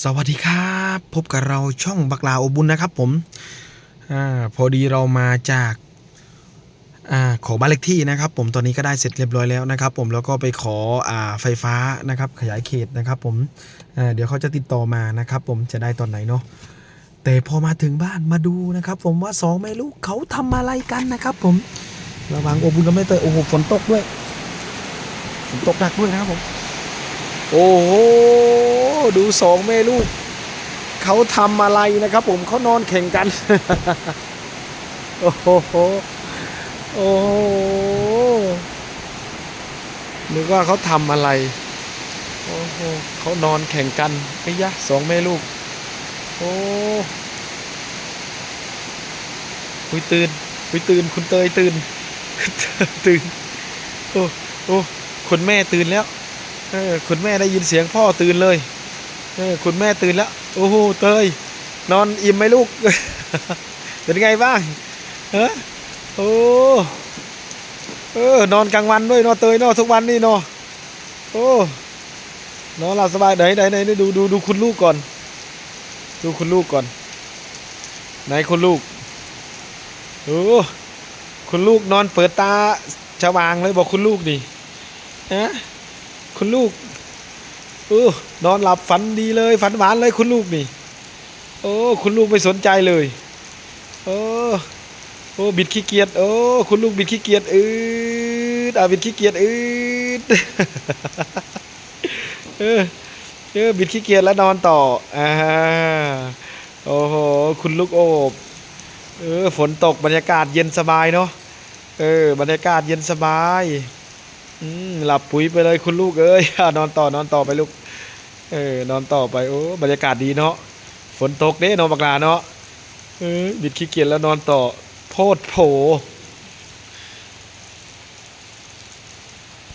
สวัสดีครับ พบกับเราช่องบักลาโอบุญนะครับผมอพอดีเรามาจากอาขอบ้านเลขที่นะครับ ผมตอนนี้ก็ได้เสร็จเรียบร้อยแล้วนะครับ ผมแล้วก็ไปขออาไฟฟ้านะครับ ขยายเขตนะครับ ผมเดี๋ยวเขาจะติดต่อมานะครับ ผมจะได้ตอนไหนเนาะแต่พอมาถึงบ้านมาดูนะครับ ผมว่าสองแม่ลูกเขาทำอะไรกันนะครับ ผมระวังโอบุญกับแม่เตยโอ้โหฝนตกด้วยฝนตกหนักด้วยนะครับผม โอ้โห ดูสองแม่ลูกเขาทำอะไรนะครับผมเขานอนแข่งกัน โอ้โหโอ้โหนึกว่าเขาทำอะไร โอ้โหเขานอนแข่งกันไอ้ยะสองแม่ลูก โอ้คุยตื่นคุยตื่น คุณเตยตื่น ตื่น โอ้โอ้คุณแม่ตื่นแล้ว เออคุณแม่ได้ยินเสียงพ่อตื่นเลย คุณแม่ตื่นแล้ว โอ้โห เตย นอนอิ่มไหมลูก เป็นไงบ้างเออโอ้เออนอนกลางวันด้วยนอะเตยนอะทุกวันนี่นอะโอ้นอนหลับสบายไหนไหนไหนดูดูดูคุณลูกก่อน ดูคุณลูกก่อน ไหนคุณลูกโอ้คุณลูกนอนเปิดตาชวางเลยบอกคุณลูกดิฮะคุณลูก เออนอนหลับฝันดีเลยฝันหวานเลยคุณลูกนี่โอ้คุณลูกไม่สนใจเลยโอ้โอ้บิดขี้เกียจโอ้คุณลูกบิดขี้เกียจอืดอะบิดขี้เกียจอืดเออเออบิดขี้เกียจแล้วนอนต่ออ่าโอ้โหคุณลูกโอบเออฝนตกบรรยากาศเย็นสบายเนาะเออบรรยากาศเย็นสบาย อืมหลับปุ๋ยไปเลยคุณลูกเอ้ยนอนต่อนอนต่อไปลูก เออนอนต่อไปโอ้บรรยากาศดีเนาะฝนตกเด้นอนบักลาเนาะเออบิดขี้เกียจแล้วนอนต่อ โพดโผ